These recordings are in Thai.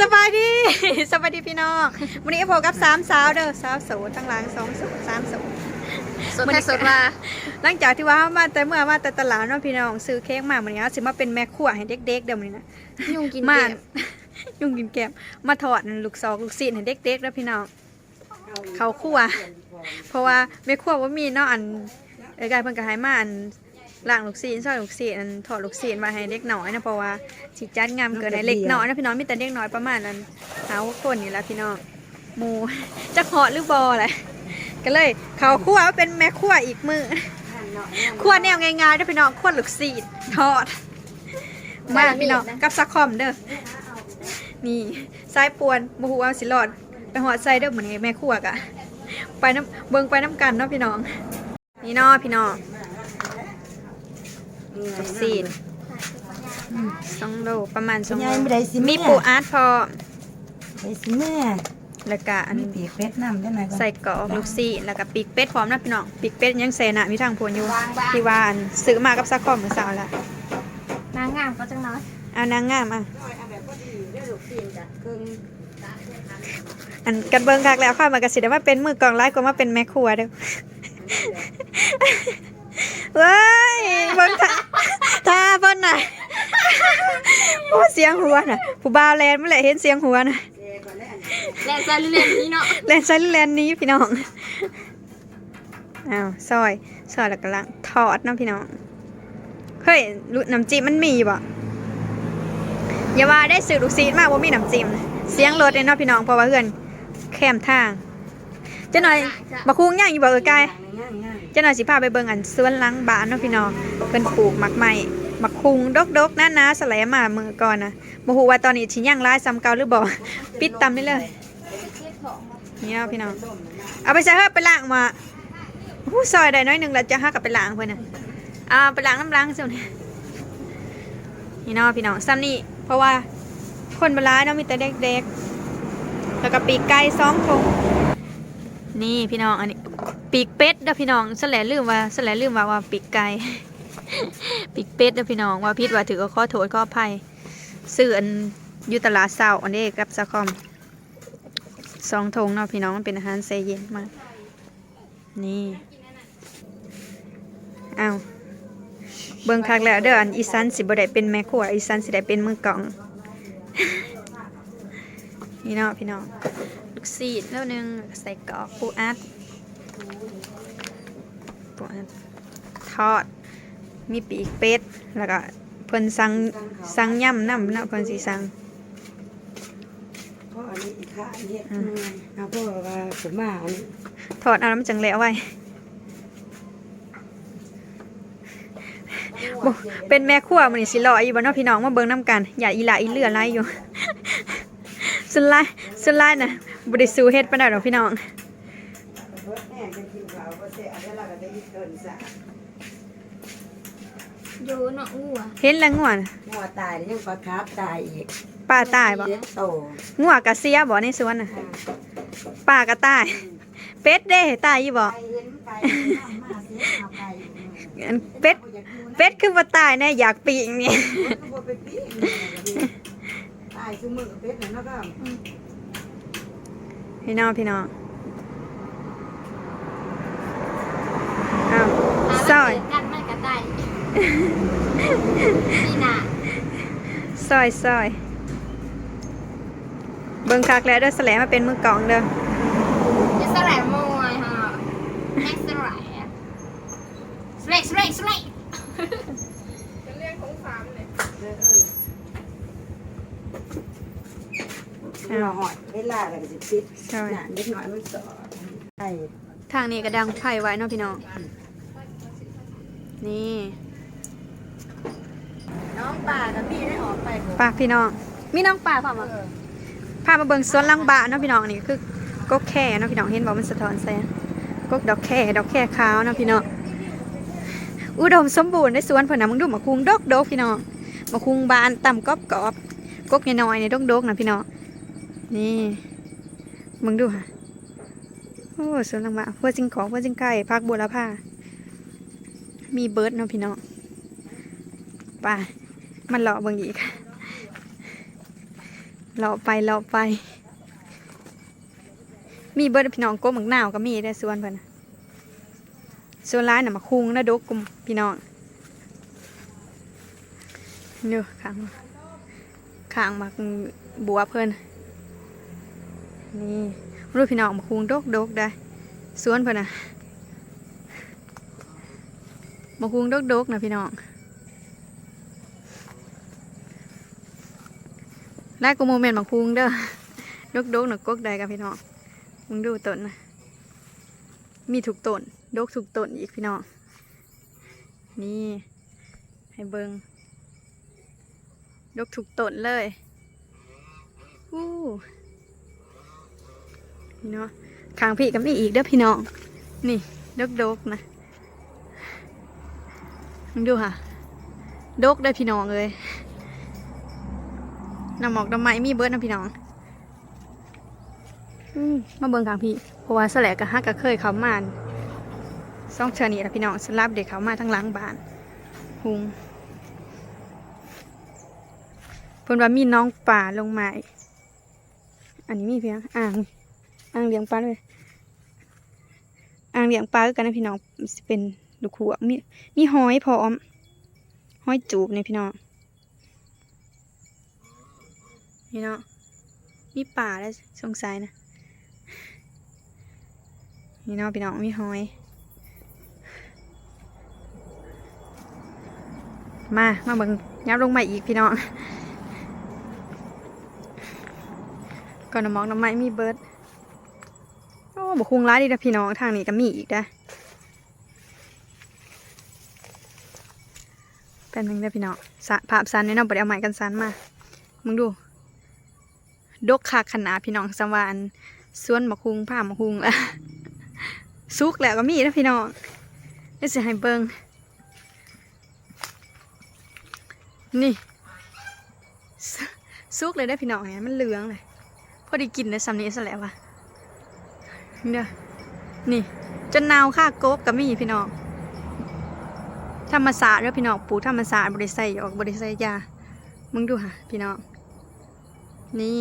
สบายดีสบายดีพี่น้องวันนี้พบกับสามสาวเด้อสาวโสดทั้งหลังสองโสดสามโสดสดแท้สดมาหลังจากที่ว่ามาแต่เมื่อมาแต่ตลาดเนาะพี่น้องซื้อเค้กมาวันนี้สิมาเป็นแม่ครัวให้เด็กๆเดี๋ยวนี้นะยุ่งกินมาเก็บยุ่งกินแกมมาถอดลูกซอกลูกซีนให้เด็กๆแล้วพี่น้องเขาครัวเพราะว่าแม่ครัวว่ามีเนาะอันเอ้ยกายเพิ่นก็ให้มาอัน ล้างลูกซีนซอยลูกซีนอันถอดลูกซีนมาให้เด็กน้อยนะเพราะว่าสิจัดงามเกินให้เล็กน้อยนะพี่น้องมีแต่เด็กน้อยประมาณนั้นหาว่าคนนี่แหละพี่น้องหมูจะเหาะหรือบอแหละก็เลย เขาครัวเป็นแม่ครัวอีกมือครัวแนวง่ายๆเด้อพี่น้องครัวลูกซีนทอดมาพี่น้องกับซักคอมเด้อนี่สายปวนบ่ฮู้ว่าสิรอดไปหอดใส่เด้อเหมือนไงแม่ครัวกะไปน้ำเบิ่งไปน้ำกันเนาะพี่น้อง นี่นาะพี่น้อง กับซีนอืมสองโลประมาณสองโลยายไม่ได้สิมีแม่ปูอาร์ตพร้อมไปสิแม่แล้วก็อันมีปีกเป็ดน้ำได้ไหมก่อนใส่กรอกลูกซีนแล้วก็ปีกเป็ดพร้อมนะพี่น้องปีกเป็ดยังใส่น่ะมีทางพวนอยู่ที่ว่าอันซื้อมากับซักคอมมื้อเช้าละนางงามก็จังน้อยเอานางงามอะอันกันเบิ่งคักแล้วค่ะมันก็สิได้มาเป็นมือกลองไลฟ์ก็มาเป็นแม่ครัวเด้อ เว้ยเบิ่งท่าท่าเพิ่นน่ะโอ้เสียงหัวน่ะ ผู้บ่าวแลนเมื่อไหร่เห็นเสียงหัวน่ะแล่นใจเล่นนี่เนาะแลนซันแลนนี้พี่น้องอ้าวซอยซอยแล้วก็ล้างทอดเนาะพี่น้องเฮ้ยลูกน้ำจิ้มมันมีบ่อย่าว่าได้ซื้อลูกซีดมากว่ามีน้ำจิ้มนะเสียงรถเลยเนาะพี่น้องเพราะว่าเพื่อนแคมทางจ้าหน่อยบักคุ้งย่างอยู่บ่เออกาย เจ้าหน่อยสิพาไปเบิ่งอันสวนหล้างบ้านเนาะพี่น้องเพิ่นปลูกหมักใหม่หมักคุงดกๆนะนนะสลายมามือก่อนนะบ่ฮู้ว่าตอนนี้สิย่างร้ายซ้ำเก่าหรือบ่ปิดตำได้เลยนี่เนาะพี่น้องเอาไปใส่เฮ้ยไปล้างมาหูซอยได้น้อยหนึ่งแล้วจะห้ากับไปล้างเพื่อนน่ะเอาไปล้างน้ำล้างสียวนี่นี่เนาะพี่น้องซ้ำนี่เพราะว่าคนบราณเนาะมีแต่เด็กๆแล้วก็ปีกไก่สองทง นี่พี่น้องอันนี้ปีกเป็ดเด้อพี่น้องสแลลืมว่าสแลลืมว่าว่าปีกไก่ปีกเป็ดเด้อพี่น้องว่าพิษว่าถือก็ขอโทษขออภัยซื้ออันยูตลาเศร้าอันนี้กับซาคอมสองธงเนาะพี่น้องมันเป็นอาหารเซเย็นมากนี่เอาวเบิ่งคักแล้วเด้ออันอีสันสิบ่ได้เป็นแม่ครัวอีสันสิได้เป็นมือกล่องนี่เนาะพี่น้อง ลูกซีดแล้วหนึงใส่กรอกปูอัดปูอัดทอด มีปีกเป็ด แล้วก็เพิ่นสั่งสั่งย่ำน้ำเนาะเพิ่นสิสั่งพ่ออันนี้อีกค่ะอันนี้เอาพ่อว่าผมมาอันนี้ถอดเอาน้ำจังแล้วไว้บ่เป็นแม่ครัวมันนี่สิรออยู่บ่เนาะพี่น้องมาเบิ่งน้ำกัน อย่าอีหลาอีเลือไรอยู่สุดไล่สุดไล่น่ะ บ่ได้สู้เฮ็ดปานใดดอกพี่น้องแม่จะกินข้าวก็เสียแล้วเราก็ได้เกินสะโยเนาะอู้อะเห็นแล้วง่วน่ะหัวตายแล้วยังปลาคาบตายอีกป้าตายบ่เลี้ยงโตง่วก็เสียบ่ในสวนน่ะป้าก็ตาย เป็ดเด้ตายอยู่บ่ไปเห็นไปเห็นมาเสียเอาไปอันเป็ดเป็ดคือบ่ตายแน่อยากปีกนี่บ่ไปปีกตายซุมือเป็ดน่ะเนาะก็ พี่น้องพี่น้องอ้าวซอยกันมันกระต่ายนี่น่ะซอยซอยเบิ่งคักแล้วเด้อแสลงมาเป็นมือกลองเด้อ จะสลายมวยฮะแม็กสลายอะสเลกสเลกสเลก เรา หอดเวลาแล้วก็สิปิดหนาเล็กน้อยมันสอดใช่ทางนี้ก็ดังไผ่ไว้เนาะพี่น้อง นี่น้องป่ากับพี่ได้ออกไปบ่ปากพี่น้อง มีน้องป่าพามาพามาเบิ่งสวนหลังบ้านเนาะพี่น้องนี่คือกกแค่เนาะพี่น้องเห็นบ่มันสะท้อนแสงกกดอกแค่ดอกแค่ขาวเนาะพี่น้อง อุดมสมบูรณ์ในสวนเพิ่นน่ะมึงดูมะคุงดกดกพี่น้องมะคุงบานต่ำกรอบกรอบกกน้อยๆนี่ดกดกๆนะพี่น้อง นี่มึงดูค่ะโอ้สวนหลังบ้านเพื่อจิงของเพื่อจิงไก่พักบัวละผ้ามีเบิร์ดเนาะพี่น้องไปมันเลาะเบิ่งอีกเลาะไปเลาะไป มีเบิร์ดพี่น้องกบหมักหนาวก็มีได้ส่วนเพิ่นส่วนร้ายน่ะมาคุงนะดกกุมพี่น้องเนื้อข้างข้างมักบัวเพิ่น นี่รู้พี่น้องมาคุงดกดกได้สวนเพิ่นน่ะมาคุงดกดกนะพี่น้องได้กูโมเมนต์มาคุงเด้อดกดกหน่ะกกได้กับพี่น้องมึงดูต้นนะมีถูกต้นดกถูกต้นอีกพี่น้องนี่ให้เบิงดกถูกต้นเลยอู้ นี่เนาะข้างพี่ก็มีอีกเด้อพี่น้อง นี่ดกดกๆนะดูค่ะ ดกได้พี่น้องเลยน้ำหมอกน้ำไม้มีเบิร์ดนะพี่น้องอมาเบิ่งข้างพี่เพราะว่าสแลกกับฮักก็เคยเขามาซ่องเชอนี่ละพี่น้องสลับเด็กเขามาทั้งหล้างบ้านหุงเพิ่นว่ามีน้องป่าลงมาอันนี้มีเพียงอ่าง อ่างเลี้ยงปลาเลยอ่างเลี้ยงปลาคือกันนะพี่น้องสิเป็นลูกขัวมีมีหอยพร้อมหอยจูบเนี่ยพี่น้องพี่น้องมีป่าแล้วสงสัยนะนี่เนาะพี่น้องมีหอย มามาเบิ่งยับลงมาอีกพี่น้องก่อนน้ำมองน้ำไม้มีเบิร์ด โอ้บุคุงร้ายดีนะพี่น้องทางนี้ก็มีอีกนะเป็นมึงได้พี่น้องสะภาพสันเนี่ยนาะบ่ได้เอาไม้กันสันมา มึงดู ดกคักขนาดพี่น้องสวรรค์สวนมะคุงผ้ามะคุงละซุกแล้วก็มีนะพี่น้องเดี๋ยวสิให้เบิงนี่ซุกเลยได้พี่น้องเห็นมันเหลืองเลยพอดีกินได้สำนี้ซะแล้ววะ เด้อนี่ จนนาวค่ากบก็มีพี่น้องธรรมศาสตร์เด้อพี่น้องปลูกธรรมศาสตร์บริใส่ออกบริใส่ยามึงดูค่ะพี่น้องนี่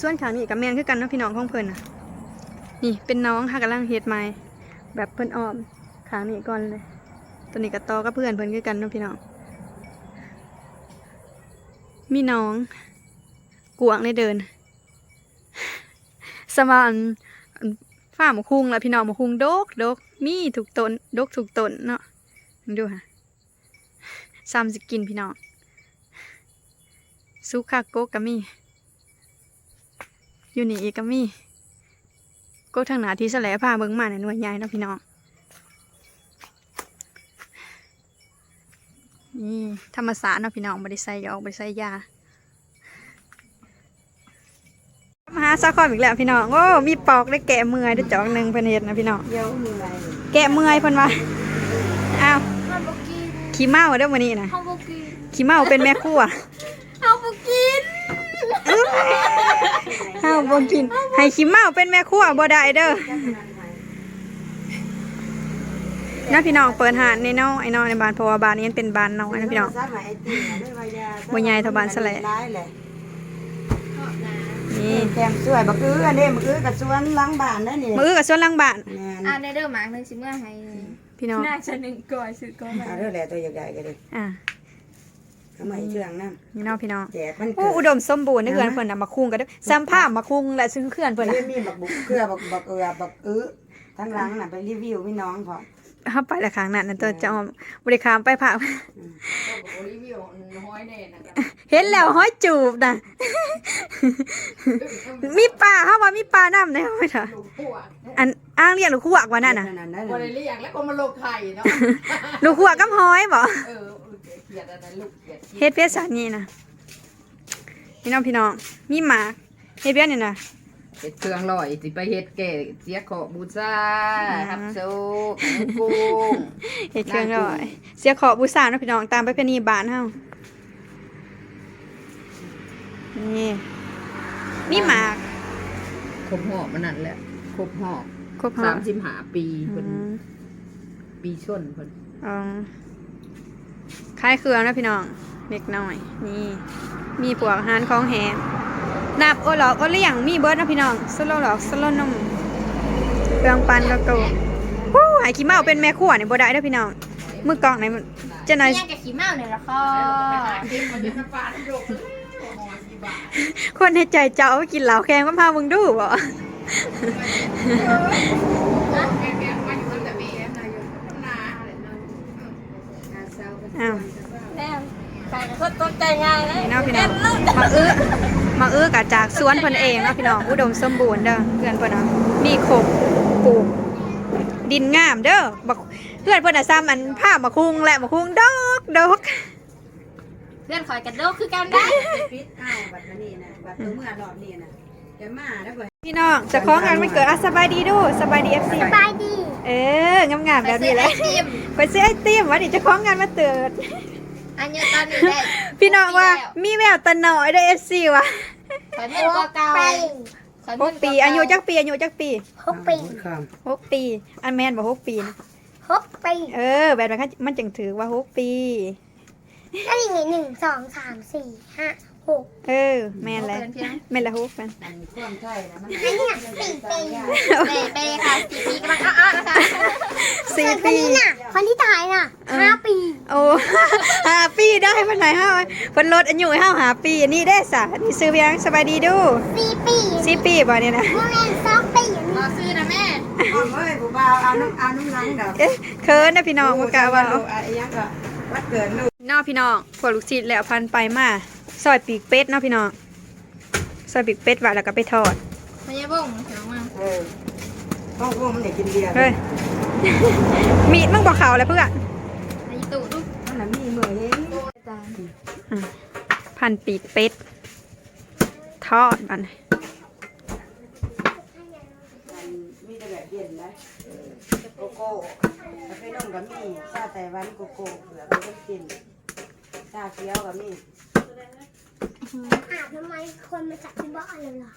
ส่วนขางนี้กับแมนคือกันเนาะพี่น้องของเพิ่นน่ะ นี่เป็นน้องค่ะกำลังเฮ็ดไม้แบบเพิ่นอ้อมขางนี้ก่อนเลย ตัวนี้ก็ตอกับเพื่อนเพิ่นคือกันเนาะพี่น้องมีน้องกวงได้เดิน สมาน ฝ้าหมกคุงแล้วพี่น้องหมกคุงดกดกมีถูกต้นดกถูกต้นเนาะดูค่ะซ้ำสิกินพี่น้องซุกคาโกกก็มีอยู่นี่อีกก็มีโกทางหนาที่แสลพาเบิ่งมาในหน่วยใหญ่เนาะพี่น้องนี่ธรรมศาสตร์เนาะพี่น้องบริไซยาออกบริไซยา มาหา ซาคอมอีกแล้วพี่น้องโอ้มีปอกได้แกะเมื่อยได้จอกหนึ่งเพิ่นเฮ็ดนะพี่น้องเดี๋ยวมีอะไรแกะเมื่อยเพิ่นว่าอ้าวเฮาบ่กินขี้เมาเด้อมื้อนี้นะเฮาบ่กินขี้เมาเป็นแม่ครัวเฮาบ่กินเฮาบ่กิน ให้ขี้เมาเป็นแม่ครัวบ่ได้เด้อนะพี่น้องเปิดหาดในน้องไอ้น้องในบ้านเพราะว่าบ้านนี้มันเป็นบ้านน้องนะพี่น้องซักหมายไอติมน่ะด้วยวายาบ่ใหญ่เท่าบ้านสะแหละ ร้ายแหละ เฮา นะนี่แก้มสวยบักอื้ออันนี้บักอื้อกับสวนหล้างบ้านนั่นนี่มือกับส่วนหลังบ้านแม่นอ่าในเด้อหมากหนึงสิเมื่อให้พี่น้องน่าจะหนึ่งก่อนซื้อก่อนเอาเรื่องแหละตัวใหญ่ๆกันเลยอ่าทำไมเชื่องนั่นนี่เนาะพี่น้องแจกมันโอ้เกิดอุดมสมบูรณ์ในเขื่อนเพิ่นน่ะมาคุงกันเด้อซ้ำผ้ามาคุงและซึ่งเขื่อนเพิ่นเรีน่ะยมีบักบุกเกลือบักบักเอือบักอื้อทั้งหลังน่ะไปรีวิวพี่น้องพอ เฮาไปละครั้งนั้นน่ะตัวจะเอาบ่ได้ข้ามไปผ้ารีวิวน้อยแน่นะครับเห็นแล้วห้อยจูบน่ะมีปลาเฮาว่ามีปลาน้ำในห้อยน่ะลูกพวกอันอ้างเรียกลูกขวากว่านั่นน่ะนั่นนั่นบริเลียงแล้วก็มาลงไข่เนาะลูกขวากกับห้อยบ่เออเกลียดอะไรลูกเกลียดเฮ็ดเพชรสันนี่น่ะพี่น้องพี่น้องมีหมากเฮ็ดเบี้ยนี่น่ะ เฮ็ดเครื่องลอยสิไปเฮ็ดแก่เสียขอบูชาฮับโซกุ้งเฮ็ดเครื่องร้อย เสียขอบูชาเนาะพี่น้องตามไปเพณีบ้านเฮานี่มีหมากครบหอบมันนั่นแหละครบหอบครบหอสามสิบห้าปีอืเพิ่นมปีชนเพิ่นอ๋อคล้ายเครือนะพี่น้องเล็กน้อย นี่ มีปวกอาหารของแหม นับโอหลอกโอเลี้ยงมีเบิร์ดนะพี่น้องสโลหลอกสโลนมเครื่องปันแล้วก็วู้หายขี้เมาเป็นแม่ขั้วเนี่ยบ่ได้เด้อพี่น้องมือกล่องไหนมันจะหน่อยเนี่ยกับขี้เมาเนี่ยละคอคนในใจเจ้าเอาไปกินเหล้าแข่งก็พามึงดูบ่อ้าวแม่ใส่ก็ตกใจง่ายเลยพี่น้องพี่น้องมาอื้อ มาอื้อกะจากสวนเพิ่นเองเนาะพี่น้องอุดมสมบูรณ์เด้อเพื่อนเพิ่นเนาะมีโขกปลูกดินงามเด้อบักเพื่อนเพิ่นน่ะซ้ำอันผ้ามาคุงและมาคุงดอกดอกเพื่อนคอยกันโลกคือกันได้ปิดอ้าวบัดนี้นะบัดตัวเมื่อรอบนี้นะเดี๋ยวมาแล้วเบิดพี่น้องเจะของงานมันเกิดอะสบายดีดูสบายดี FC บายดีเอองามๆแบบนี้แหละไปซื้อไอติมไปซื้อไอติมวันนี้เจะของงานมาเติดอันนี้ตอนนี้ได้ พี่น้องว่ามีแววตาหน่อยได้ FC ว่ะขอยเมื่อเก่าหกปี อายุจักปีอายุจักปีหกปีครับหกปี อันแมนบอกหกปีนะหกปีเออแบบนั้นมันจังถือว่าหกปีอันนี้หนึ่งสองสามสี่ห้า หกเออ แมนแล้วแมนละหกแมนอันความใช่นะมันอันนี้สี่ปีเปเปค่ะสี่ปีกำลังอ้อๆนะคะสี่ปีคนที่ตายน่ะห้าปี โอ้หาปีได้มันไหนห้าเพิ่นลดอายุให้เฮาหาปีอันนี้ได้สะนี่ซื้อเพียงสบายดีดูสี่ปีสี่ปีบ่เนี่ยนะโมเมนสองปีรอซื้อนะแม่เอาเอ้ยผู้บ่าวเอาน้ำเอาน้ำลังดอกเอ๊ะเคินนะพี่น้องบ่กล้าว่าเอาอะไรยังก็วัดเกิดลูกน้องพี่น้องพวกลูกศิษย์แล้วพันไปมา ซอยปีกเป็ดเนาะพี่น้องซอยปีกเป็ดไว้แล้วก็ไปทอดพยาบ้งเดี๋ยวมาเออพ่อพวกมันได้กินเบียร์เฮ้ยมีดมึงบอกเขาแล้วเพื่อนไอ้ตู่ลูกมันน่ะมีมือเห็นพันปีกเป็ด ทอดมันมันมีแต่แบบเย็นนะโกโก้แล้วไปนุ่งกับมีชาไต้หวันโกโก้เผื่อไปได้กินชาเขียวกับมี อาบทำไมคนมาจับที่บ้านเลยล่ะ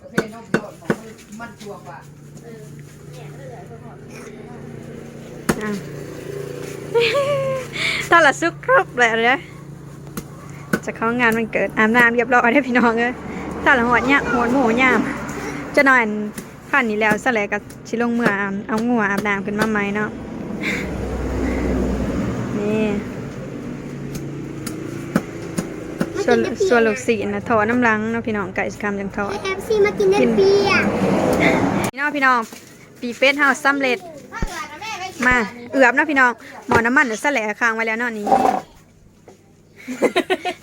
ประเภทนกโยนของมันมันชัวกว่าอะถ้าละซุกครบเลยเลยจะเข้างานมันเกิดอาบน้ำเรียบร้อยได้อพี่น้องเลยถ้าละหัวเนี่ยหัวหมูยามจะนอนผ่านนี้แล้วสแลกับชิลงเมื่ออาบเอางัวอาบน้ำขึ้นมาใหม่เนาะ นี่ส่วนส่วนลูกศิษย์นะถอน้ำลังเนาะพี่น้องไก่สคำจังถอดเอฟซีมากินเนเปียพี่น้องพี่น้องปีเฟสเฮาสำเร็จมาเอือบเนาะพี่น้องหมอน้ำมันเดี๋ยวสแลค้างไว้แล้วเนาะนี่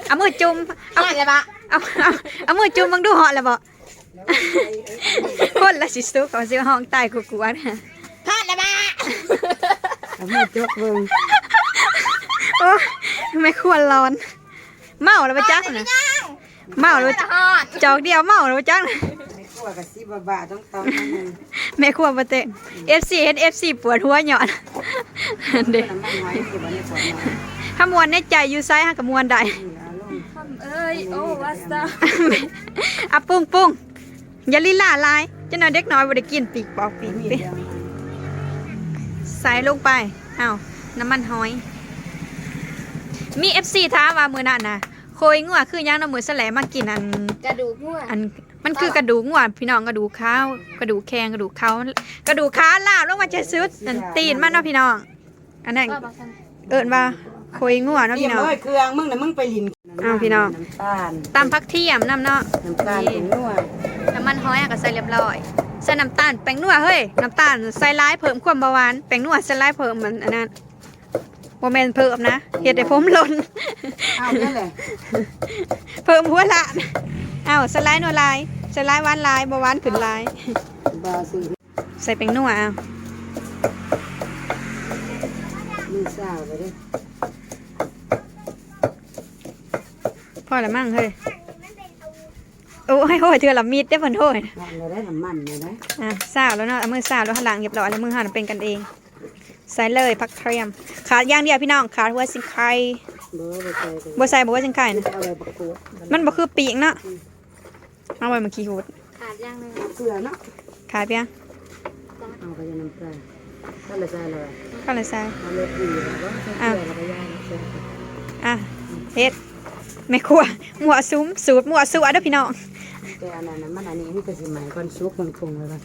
เอามือจุ่มเอาอะไรบะเอาเอาเอามือจุ่มมึงดูเหาะแล้วบ่ คนละสิสุกเขาสิว่าห้องใต้กูกวนทอดอะไรบะเอามือจกเบิ่ง โอ้ยไม่ควรร้อน เมาแล้วปะจักนะเมาแล้วบ่ทจักอดจอกเดียวเมาแล้วปะจักนะไม่กลัวกับซีบาบาต้องตองนั่นนึงแม่ครัวบ่เตะ FC เฮ็ด FC ปวดหัวหย่อนเด้อน้ำมันหอยที่บ่ได้ปวดมาถ้ามวนในใจอยู่ซ้ายหากับมวนได้นี่อารมณ์เอ้ยโอ้วัสดาอะปุ้งปุ้งอย่าลีลาลายเจะนอนเด็กน้อยบ่ได้กินปีกปอกปีกมีปีกเดียว ใส่ลงไปอ้าวน้ำมันหอย มี FC ท้ามว่ามื้อนั้นน่ะโคยงัวคือหยังเนาะมื้อแสลมากินอัน กระดูกมั่วอันมันคือกระดูกงัวพี่น้องกระดูกข้าวกระดูกแข้งกระดูกเขากระดูกขาลาบลงมาจะซุดอันตีนมันเนาะพี่น้อง อันนั้นว่าบอกกันเอิ้นว่าโคยงัวเนาะเตรียพี่มน้องเลยเครื่องมึงน่ะมึงไปลินอ้าวพี่น้อง น้ำตาลตำผักเทียมน้ำเนาะ น้ำตาลเป็นนัวน้ำมันหอยอะก็ใส่เรียบร้อยใส่น้ำตาลแป้งนัวเฮ้ยน้ำตาลใส่ร้ายเพิ่มความเบาหวานแป้งนัวใส่ร้ายเพิ่มมันอันนั้น โมเมนเพิ่มนะเห็ดให้ผมหล่นเอาเนี่ยแหละเพิ่มหัวละอ้าวใส่ร้ายนัวลายใส่ร้ายหวานลายเบาหวานขึ้นลายบาซื้อใส่แป้งนัวอ้าวมือสาวไปเด้อพอละมั่งเฮ้ยโอ้ให้โหยเถื่อละมีดได้อเพิ่นโหยนั่นเลยได้น้ำมันเลยนะอะสาวแล้วเนาะเอามือสาวแล้วหันหลังเรียบร้อยแล้วมือหันเป็นกันเอง ใส่เลยผักเทียมขาดอย่างเดียวพี่น้องขาดหัวสิงไข่เบอร์ไปใส่กันบ่ใส่บ่ว่าสิงไข่นะเอาอะไรประกวดมันบ่คือปีกเนาะเอาไว้มาขี้หูดขาดย่างเลยเสือเนาะขาดเพียงเอาไปจะน้ำปลาถ้าละใส่เลยก็เลยใส่เอาเลยดีแล้วก็ใส่เกลือแล้วก็ย่างเสร็จอะเฮ็ดแม่ครัวหมัวซุ้มสูตรหมัวสัวเด้อพี่น้องแต่อันนั้นน่ะมันอันนี้มีแต่สิใหม่ก่อนซุกมันคงเลยว่า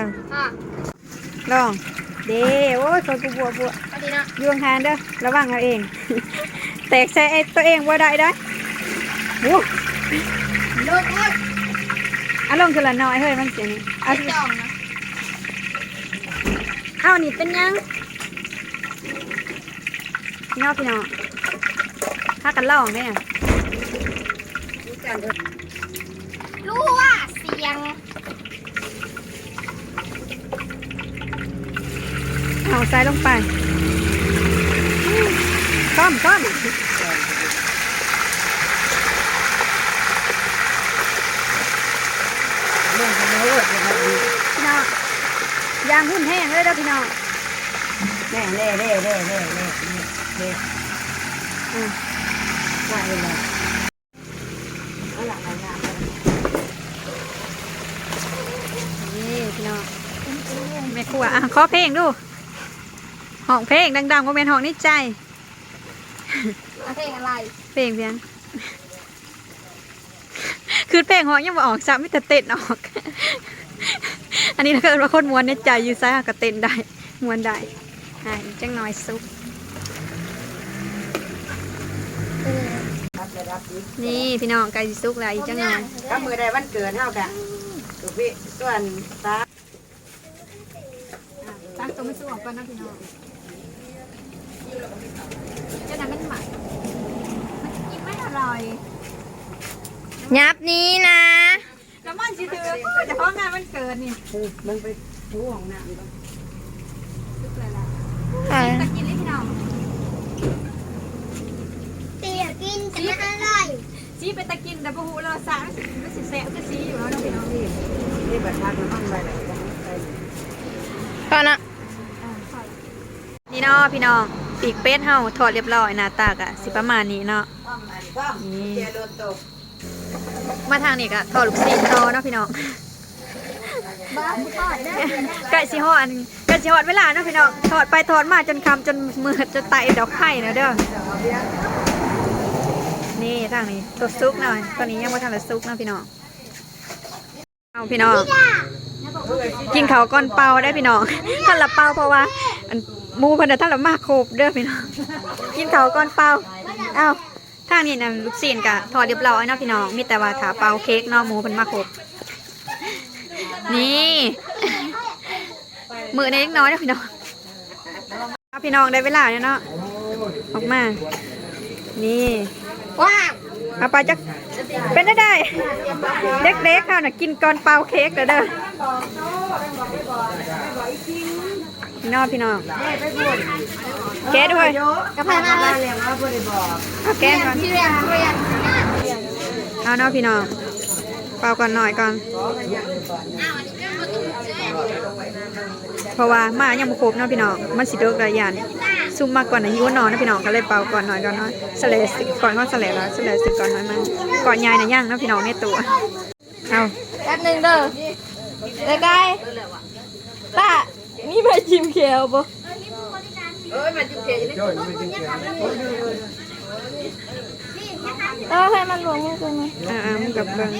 อะอะลอง เด้โอ้ยคนกูบัวบัวพอดีเนาะยวงหานเด้อระวังเอาเอง แตกใส่ไอ้ตัวเองบ่ได้ได้โอ้เลิกเลิกเอาลงคือละน้อยเฮ้ยมันเสียนี่เอาไม่ต้องนะเอานี่เป็นยังพี่น้องพี่น้องถ้ากันลองเนี่ยรู้ว่าเสียง เอา ใส่ลงไปก้อมก้อมเรื่องของโลดนะพี่น้องยางหุ่นแห้งเลยเด้อพี่น้องแม่เล่เล่เล่เล่เล่เล่อืมว่าเองเลยเอาละเอาละนี่พี่น้องแม่ครัวอะขอเพลงดู ห้องเพลงดังๆว่าเป็นห้องในใจเอาเพลงอะไร เพลงเพียงคือเพลงหอยังบ่ออกซ้ำไม่แต่เต้นออก อันนี้ถ้าเกิดว่าคนมวนในใจอยู่ซ้ายก็เต้นได้มวนได้อ่าจังน้อยซุปเออรับเลยรับอีกนี่พี่น้องไก่สิซุกแล้วอีกจังน้อยถ้ามือใดวันเกิดเท่ากันถูกพี่ส่วนตาตั้งตัวไม่สู้ออกก่อนนะพี่น้องเจ้านั้นมันหมักมันกินไม่อร่อยยับนี้นะ แล้วมันสิถือจะพ้องงานมันเกิดนี่คือมันไปทูห้องน้ำก่อนซุกเลยล่ะเออตะกินเลยพี่น้องเตียกินจะไม่อร่อยซีไปตะกินแต่พอหูเราสามันสิมันสิแสบก็ซีอยู่แล้วเนาะพี่น้องนี่นี่บัตรพักน้ำมันไปไหนกันไปก่อนนะนี่เนาะพี่น้อง ปีกเป็ดเฮาทอดเรียบร้อยหน้าตากะสิประมาณนี้เนาะนต้องเจโดนตกมาทางนี้ก็ทอดลูกชิ้นทอเนาะพี่น้องไก่สิฮอดไก่สิฮอดเวลาเนาะพี่น้องทอดไปทอดมาจนคำจนมือจะไตดอกไข่นะเด้อนี่ทางนี้ตัวซุกหน่อยตอนนี้ยังไม่ทันได้ซุกเนาะพี่น้องเอาพี่น้องกินเขาก้อนเป่าได้พี่น้องท่านละเป่าเพราะว่า หมูเพันธุ์ท่านละมากโครบเด้อพี่น้อง กินข้าวก้อนเปล่าเอ้าทางนี้นะลูกศิษย์กะทอดเรียบร้อยเนาะพี่น้องมีแต่ว่าถาเปล่าเค้กเนาะหมูเพันมาครบนี่มือในเล็กน้อยเนาะพี่น้องเอาพี่น้องได้เวลาแล้วเนาะออกมา นี่ว้าวเอาไปจักเป็นได้ได้เด็กๆเขาน่ะกินก่อนเป่าเค้กเด้อเด้อ พี่น้องพี่น้องแกะด้วยกาแฟมาบ้านเรียงว่าบริบอกเอาแกะก่อนที่เรียนเรียนเอาเนาะพี่น้องเป่าก่อนหน่อยก่อนเพราะว่ามายังบ่ครบเนาะพี่น้องมันสิเลิกระยานซุ่มมากกว่านะหิวนอนนะพี่น้องก็เลยเป่าก่อนหน่อยก่อนเนาะสเลสก่อนก็สเลสแล้วสเลสก่อนหน่อยมาก่อนยายน่ะย่างเนาะพี่น้องในตัวเอาแป๊บหนึงเด้อได้ไกลป้า มีใบชิมเขียวบ่เอ้ยมันจิ้มเจอยู่ในเออให้มันรวมกันก่อนไหมอ่าๆมันกับเบิ่ง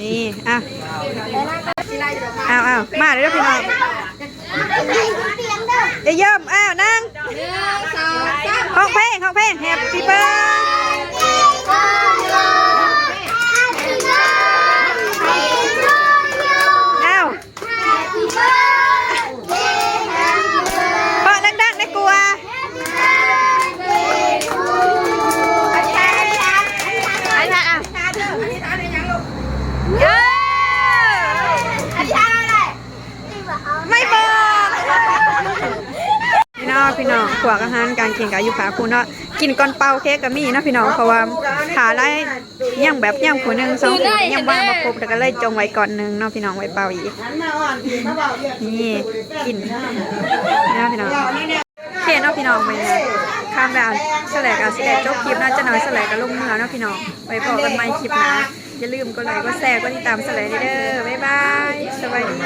นี่อะเอาเอามาเลยเด้อพี่น้องเอ้ยเยิ่มอ้าวนั่งหนึ่งสองสามห้องเพลงห้องเพลง Happy birthday อ้าวเปิดดังๆนะ กลัวไอ้ท่าอะเย้ไม่บอกพี่น้องพี่น้องขวากอาหารการกินกับอายุขาคุณเนาะกินก่อนเป่าเค้กกับมีเนาะพี่น้องเพราะว่าขาไล่ย่างแบบย่างขวหนึ่งสองขวยังว่างมาครบแต่ก็เลยจงไว้ก่อนหนึ่งเนาะพี่น้องไว้เป่าอีกนี่กินนะพี่น้อง เคเนาะพี่น้องไปข้ามแบบสแลกอะสแลกจบคลิปน่าจะน้อยสแลกกับลุงเมือเนาะพี่น้องไว้พอกันใหม่คลิปหนะอย่าลืมกดไลค์กดแชร์กดติดตามสแลกเด้อบ๊ายบายสวัสดี